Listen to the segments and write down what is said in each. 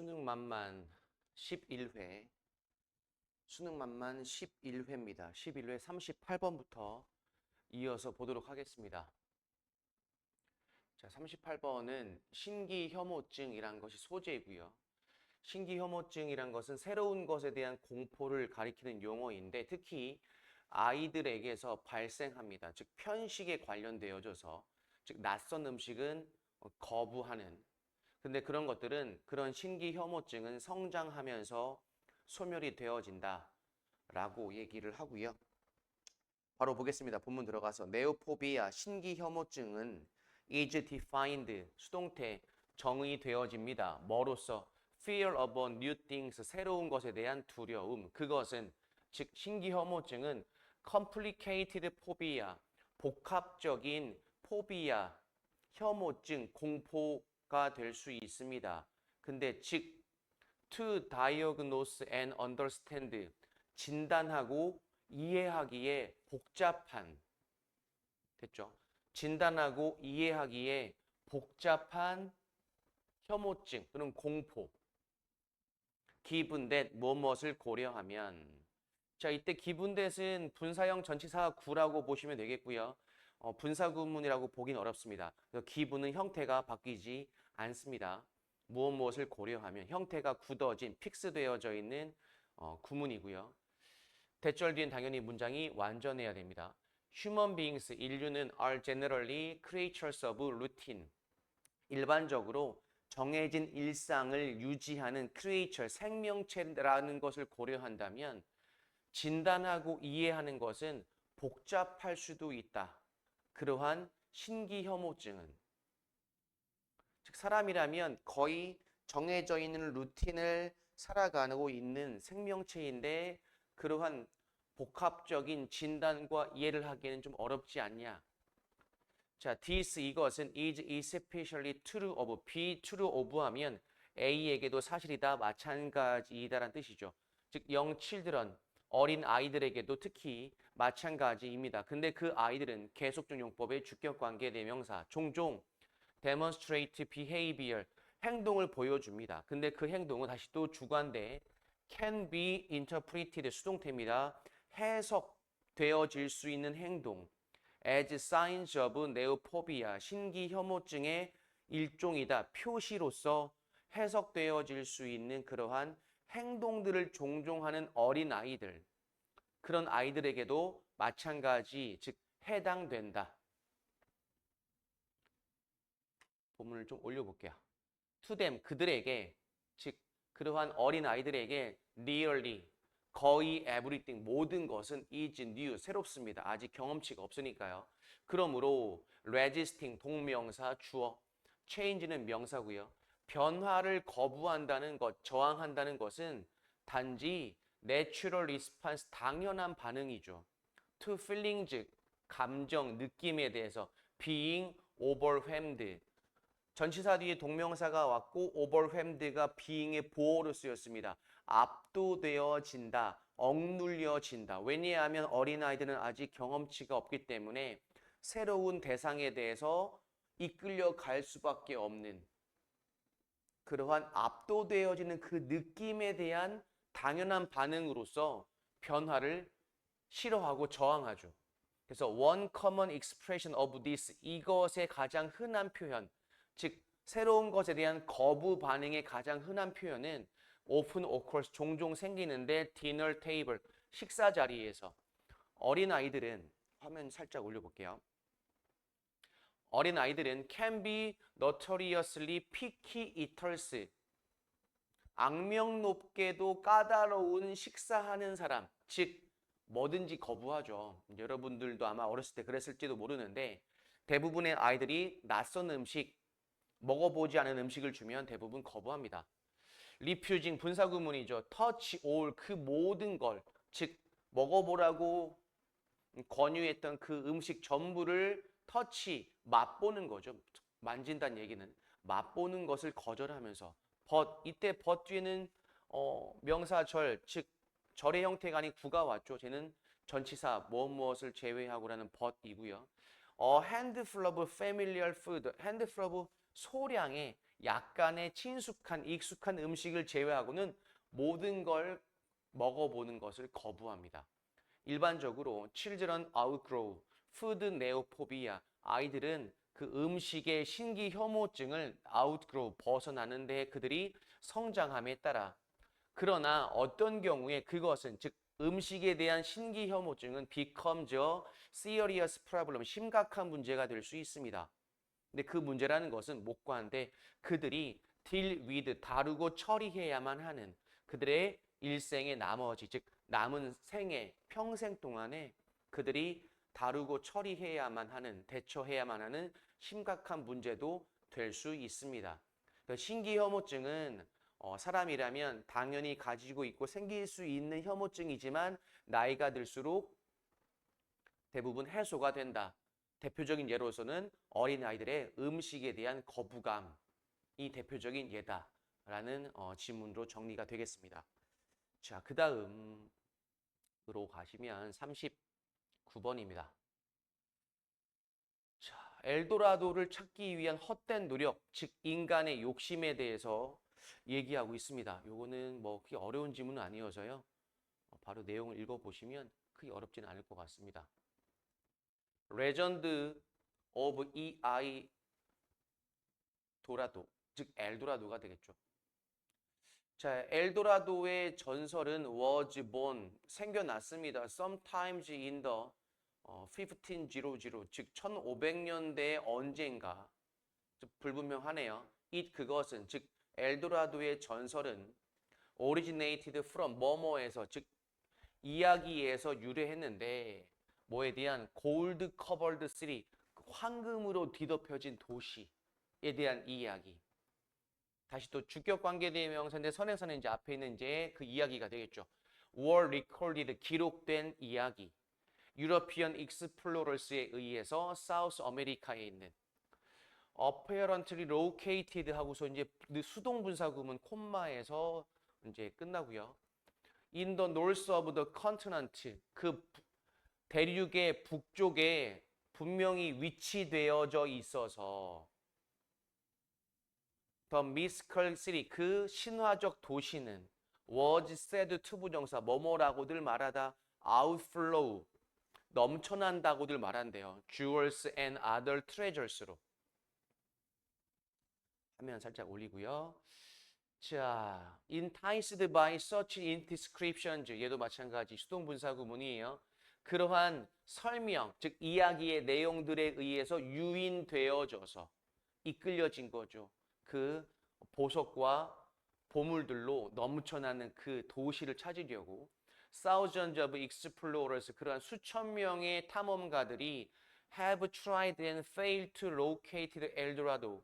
수능 만만 11회 수능 만만 11회입니다. 11회 38번부터 이어서 보도록 하겠습니다. 자, 38번은 신기혐오증이란 것이 소재이고요. 신기혐오증이란 것은 새로운 것에 대한 공포를 가리키는 용어인데 특히 아이들에게서 발생합니다. 즉 편식에 관련되어져서 즉 낯선 음식은 거부하는 근데 그런 것들은 그런 신기 혐오증은 성장하면서 소멸이 되어진다 라고 얘기를 하고요. 바로 보겠습니다. 본문 들어가서 네오포비아 신기 혐오증은 is defined 수동태 정의 되어집니다. 뭐로서 fear of new things 새로운 것에 대한 두려움 그것은 즉 신기 혐오증은 complicated phobia 복합적인 포비아 혐오증 공포 가 될 수 있습니다. 근데 즉 to diagnose and understand 진단하고 이해하기에 복잡한 됐죠? 진단하고 이해하기에 복잡한 혐오증 또는 공포 기분 that 무엇을 고려하면 자 이때 기분 that은 분사형 전치사 구라고 보시면 되겠고요. 어, 분사구문이라고 보긴 어렵습니다. 기분은 형태가 바뀌지 않습니다. 무엇 무엇을 고려하면 형태가 굳어진 픽스되어져 있는 어, 구문이고요. 대절 뒤엔 당연히 문장이 완전해야 됩니다. Human beings, 인류는 are generally creatures of routine. 일반적으로 정해진 일상을 유지하는 creature, 생명체라는 것을 고려한다면 진단하고 이해하는 것은 복잡할 수도 있다. 그러한 신기혐오증은 즉 사람이라면 거의 정해져 있는 루틴을 살아가고 있는 생명체인데 그러한 복합적인 진단과 이해를 하기에는 좀 어렵지 않냐. 자, this 이것은 is especially true of, be true of 하면 A에게도 사실이다, 마찬가지이다라는 뜻이죠. 즉, young children, 어린 아이들에게도 특히 마찬가지입니다. 근데 그 아이들은 계속적 용법의 주격관계 대명사 종종 demonstrate behavior 행동을 보여줍니다. 근데 그 행동은 다시 또 주관대 can be interpreted 수동태입니다. 해석되어질 수 있는 행동 as signs of neophobia 신기 혐오증의 일종이다. 표시로서 해석되어질 수 있는 그러한 행동들을 종종 하는 어린 아이들 그런 아이들에게도 마찬가지 즉 해당된다. 본문을 좀 올려볼게요. To them 그들에게 즉 그러한 어린 아이들에게 nearly 거의 everything 모든 것은 is new 새롭습니다. 아직 경험치가 없으니까요. 그러므로 resisting 동명사 주어 change는 명사고요. 변화를 거부한다는 것, 저항한다는 것은 단지 natural response, 당연한 반응이죠. to feeling, 즉 감정, 느낌에 대해서 being overwhelmed. 전치사 뒤에 동명사가 왔고 overwhelmed가 being의 보호로 쓰였습니다. 압도되어진다, 억눌려진다. 왜냐하면 어린아이들은 아직 경험치가 없기 때문에 새로운 대상에 대해서 이끌려 갈 수밖에 없는 그러한 압도되어지는 그 느낌에 대한 당연한 반응으로서 변화를 싫어하고 저항하죠. 그래서 one common expression of this 이것의 가장 흔한 표현, 즉 새로운 것에 대한 거부 반응의 가장 흔한 표현은 often occurs 종종 생기는데 dinner table 식사 자리에서 어린 아이들은 화면 살짝 올려볼게요. 어린 아이들은 can be notoriously picky eaters. 악명 높게도 까다로운 식사하는 사람, 즉 뭐든지 거부하죠. 여러분들도 아마 어렸을 때 그랬을지도 모르는데 대부분의 아이들이 낯선 음식, 먹어보지 않은 음식을 주면 대부분 거부합니다. 리퓨징 분사구문이죠. touch all 그 모든 걸, 즉 먹어보라고 권유했던 그 음식 전부를 터치, 맛보는 거죠. 만진다는 얘기는 맛보는 것을 거절하면서 벗 이때 벗 뒤에는 어, 명사절 즉 절의 형태가 아닌 구가 왔죠. 쟤는 전치사 무엇 무엇을 제외하고라는 벗이고요. 어, handful of familiar food, handful of 소량의 약간의 친숙한 익숙한 음식을 제외하고는 모든 걸 먹어보는 것을 거부합니다. 일반적으로 children outgrow, food neophobia, 아이들은 그 음식의 신기 혐오증을 outgrow, 벗어나는 데 그들이 성장함에 따라 그러나 어떤 경우에 그것은 즉 음식에 대한 신기 혐오증은 becomes a serious problem, 심각한 문제가 될 수 있습니다. 근데 그 문제라는 것은 목과인데 그들이 deal with, 다루고 처리해야만 하는 그들의 일생의 나머지, 즉 남은 생애, 평생 동안에 그들이 다루고 처리해야만 하는, 대처해야만 하는 심각한 문제도 될 수 있습니다. 그러니까 신기 혐오증은 어, 사람이라면 당연히 가지고 있고 생길 수 있는 혐오증이지만 나이가 들수록 대부분 해소가 된다. 대표적인 예로서는 어린 아이들의 음식에 대한 거부감이 대표적인 예다라는 어, 지문으로 정리가 되겠습니다. 자, 그 다음으로 가시면 39번입니다. 자, 엘도라도를 찾기 위한 헛된 노력, 즉 인간의 욕심에 대해서 얘기하고 있습니다. 요거는 뭐 그게 어려운 지문은 아니어서요. 어, 바로 내용을 읽어보시면 크게 어렵지는 않을 것 같습니다. 레전드 오브 E.I. 도라도, 즉 엘도라도가 되겠죠. 자, 엘도라도의 전설은 was born, 생겨났습니다. Sometimes in the 어, 1500, 즉 1500년대 언젠가, 즉 불분명하네요. it 그것은, 즉 엘도라도의 전설은 originated from 뭐뭐에서, 즉 이야기에서 유래했는데 뭐에 대한 골드 커버드 시리, 황금으로 뒤덮여진 도시에 대한 이야기. 다시 또 주격 관계 대명사인데 선행사는 이제 앞에 있는 이제 그 이야기가 되겠죠. War recorded 기록된 이야기. 유러피언 익스플로러스에 의해서 사우스 아메리카에 있는 apparently located 하고서 이제 수동 분사 구문 콤마에서 이제 끝나고요. In the north of the continent 그 대륙의 북쪽에 분명히 위치되어져 있어서 The mystical city 그 신화적 도시는 was said to 부정사 뭐뭐라고들 말하다 outflow 넘쳐난다고들 말한대요. jewels and other treasures로 화면 살짝 올리고요. 자, enticed by such indescriptions 얘도 마찬가지 수동 분사 구문이에요. 그러한 설명, 즉 이야기의 내용들에 의해서 유인되어져서 이끌려진 거죠. 그 보석과 보물들로 넘쳐나는 그 도시를 찾으려고 thousands of explorers 그러한 수천 명의 탐험가들이 have tried and failed to locate the El Dorado.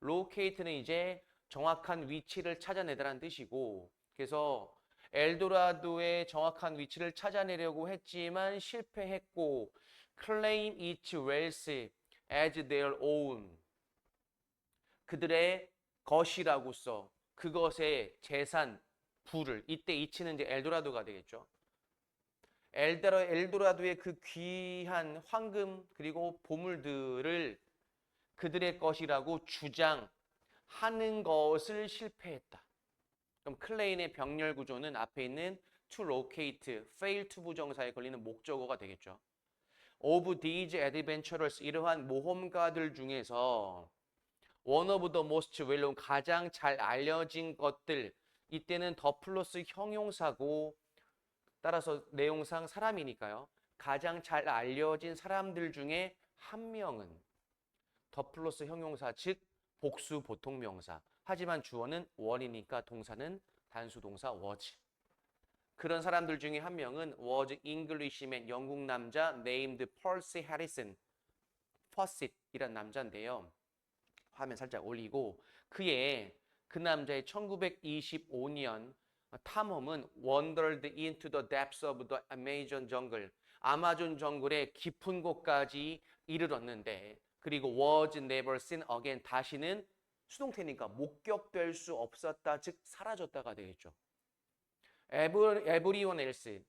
locate는 이제 정확한 위치를 찾아내다라는 뜻이고 그래서 엘도라도의 정확한 위치를 찾아내려고 했지만 실패했고 claim its wealth as their own 그들의 것이라고서 그것의 재산 부를 이때 이치는 이제 엘도라도가 되겠죠. 엘도라, 엘도라도의 그 귀한 황금 그리고 보물들을 그들의 것이라고 주장하는 것을 실패했다. 그럼 클레인의 병렬 구조는 앞에 있는 to locate, fail to 부정사에 걸리는 목적어가 되겠죠. of these adventurers 이러한 모험가들 중에서 one of the most well-known 가장 잘 알려진 것들 이때는 더 플러스 형용사고 따라서 내용상 사람이니까요. 가장 잘 알려진 사람들 중에 한 명은 더 플러스 형용사 즉 복수 보통 명사. 하지만 주어는 원이니까 동사는 단수 동사 was. 그런 사람들 중에 한 명은 was Englishman 영국 남자 named Percy Harrison Fawcett이란 남자인데요. 화면 살짝 올리고 그의 그 남자의 1925년 탐험은 wandered into the depths of the Amazon jungle 아마존 정글의 깊은 곳까지 이르렀는데 그리고 was never seen again 다시는 수동태니까 목격될 수 없었다 즉 사라졌다가 되겠죠. everyone else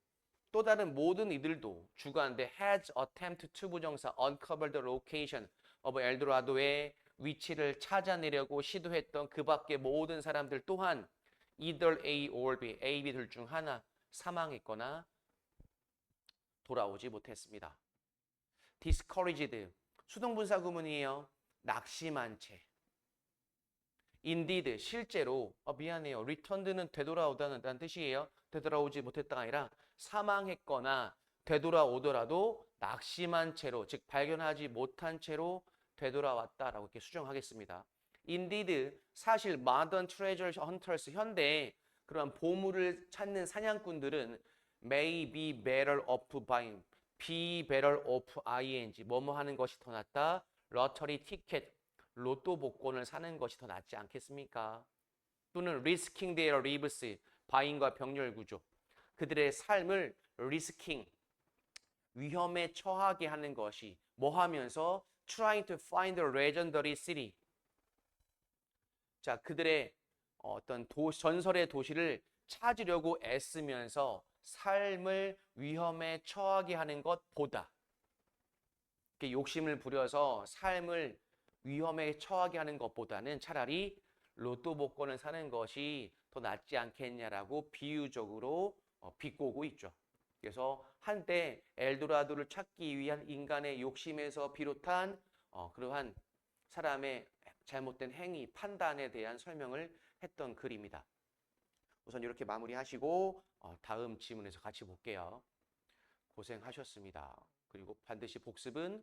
또 다른 모든 이들도 주관대 has attempt to 부정사 uncover the location of 엘도라도의 위치를 찾아내려고 시도했던 그 밖의 모든 사람들 또한 either A or B, A, B 둘 중 하나 사망했거나 돌아오지 못했습니다. discouraged 수동분사 구문이에요. 낙심한 채. indeed 실제로 어, 미안해요. returned는 되돌아오다는 뜻이에요. 되돌아오지 못했다가 아니라 사망했거나 되돌아오더라도 낙심한 채로 즉 발견하지 못한 채로 되돌아왔다라고 이렇게 수정하겠습니다. indeed 사실 modern treasure hunters 현대 그런 보물을 찾는 사냥꾼들은 may be better off buying, be better off ing 뭐뭐 하는 것이 더 낫다. 러터리 티켓, 로또 복권을 사는 것이 더 낫지 않겠습니까? 또는 risking their lives, 바인과 병렬 구조. 그들의 삶을 risking, 위험에 처하게 하는 것이 뭐 하면서 trying to find a legendary city. 자, 그들의 어떤 도, 전설의 도시를 찾으려고 애쓰면서 삶을 위험에 처하게 하는 것보다 이렇게 욕심을 부려서 삶을 위험에 처하게 하는 것보다는 차라리 로또 복권을 사는 것이 더 낫지 않겠냐라고 비유적으로 어, 비꼬고 있죠. 그래서 한때 엘도라도를 찾기 위한 인간의 욕심에서 비롯한 어, 그러한 사람의 잘못된 행위, 판단에 대한 설명을 했던 글입니다. 우선 이렇게 마무리하시고 어, 다음 지문에서 같이 볼게요. 고생하셨습니다. 그리고 반드시 복습은